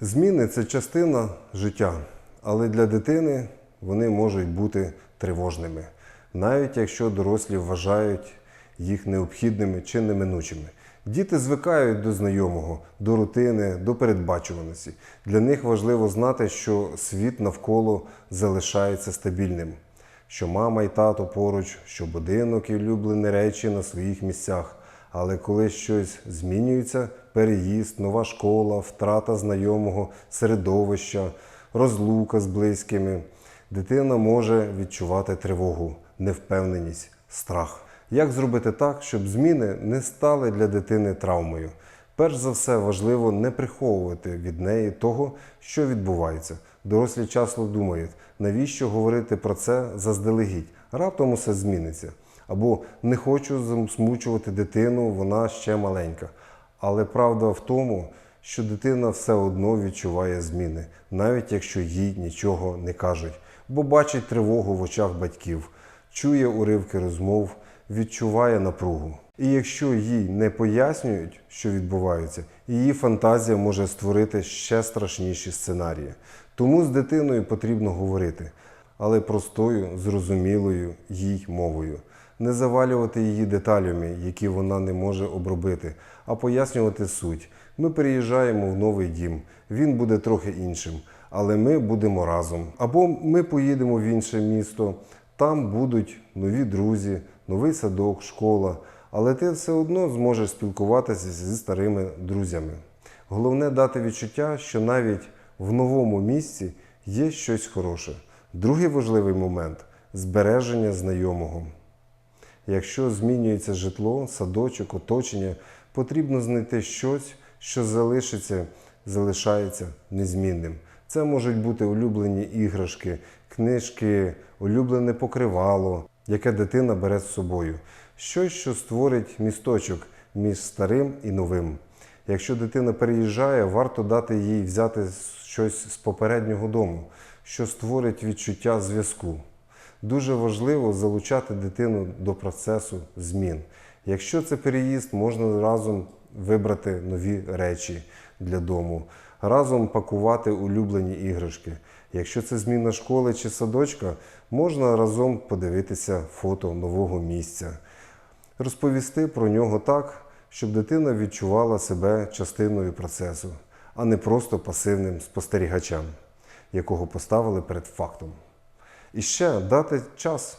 Зміни це частина життя, але для дитини вони можуть бути тривожними, навіть якщо дорослі вважають їх необхідними чи неминучими. Діти звикають до знайомого, до рутини, до передбачуваності. Для них важливо знати, що світ навколо залишається стабільним, що мама і тато поруч, що будинок і улюблені речі на своїх місцях. Але коли щось змінюється, переїзд, нова школа, втрата знайомого, середовища, розлука з близькими, дитина може відчувати тривогу, невпевненість, страх. Як зробити так, щоб зміни не стали для дитини травмою? Перш за все, важливо не приховувати від неї того, що відбувається. Дорослі часто думають, навіщо говорити про це заздалегідь, раптом усе зміниться. Або не хочу засмучувати дитину, вона ще маленька. Але правда в тому, що дитина все одно відчуває зміни, навіть якщо їй нічого не кажуть, бо бачить тривогу в очах батьків, чує уривки розмов, відчуває напругу. І якщо їй не пояснюють, що відбувається, її фантазія може створити ще страшніші сценарії. Тому з дитиною потрібно говорити, але простою, зрозумілою їй мовою. Не завалювати її деталями, які вона не може обробити, а пояснювати суть. Ми переїжджаємо в новий дім, він буде трохи іншим, але ми будемо разом. Або ми поїдемо в інше місто, там будуть нові друзі, новий садок, школа. Але ти все одно зможеш спілкуватися зі старими друзями. Головне дати відчуття, що навіть в новому місці є щось хороше. Другий важливий момент збереження знайомого. Якщо змінюється житло, садочок, оточення, потрібно знайти щось, що залишиться, залишається незмінним. Це можуть бути улюблені іграшки, книжки, улюблене покривало, яке дитина бере з собою. Щось, що створить місточок між старим і новим. Якщо дитина переїжджає, варто дати їй взяти щось з попереднього дому, що створить відчуття зв'язку. Дуже важливо залучати дитину до процесу змін. Якщо це переїзд, можна разом вибрати нові речі для дому, разом пакувати улюблені іграшки. Якщо це зміна школи чи садочка, можна разом подивитися фото нового місця, розповісти про нього так, щоб дитина відчувала себе частиною процесу, а не просто пасивним спостерігачем, якого поставили перед фактом. І ще дати час.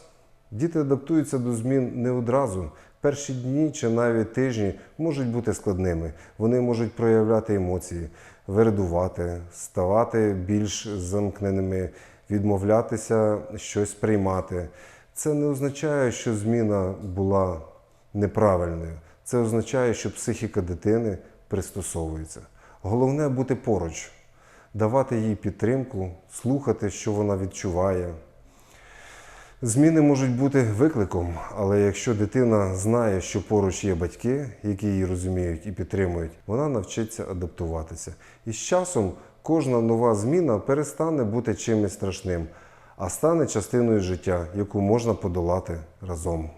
Діти адаптуються до змін не одразу. Перші дні чи навіть тижні можуть бути складними. Вони можуть проявляти емоції, вередувати, ставати більш замкненими, відмовлятися щось приймати. Це не означає, що зміна була неправильною. Це означає, що психіка дитини пристосовується. Головне бути поруч, давати їй підтримку, слухати, що вона відчуває. Зміни можуть бути викликом, але якщо дитина знає, що поруч є батьки, які її розуміють і підтримують, вона навчиться адаптуватися. І з часом кожна нова зміна перестане бути чимось страшним, а стане частиною життя, яку можна подолати разом.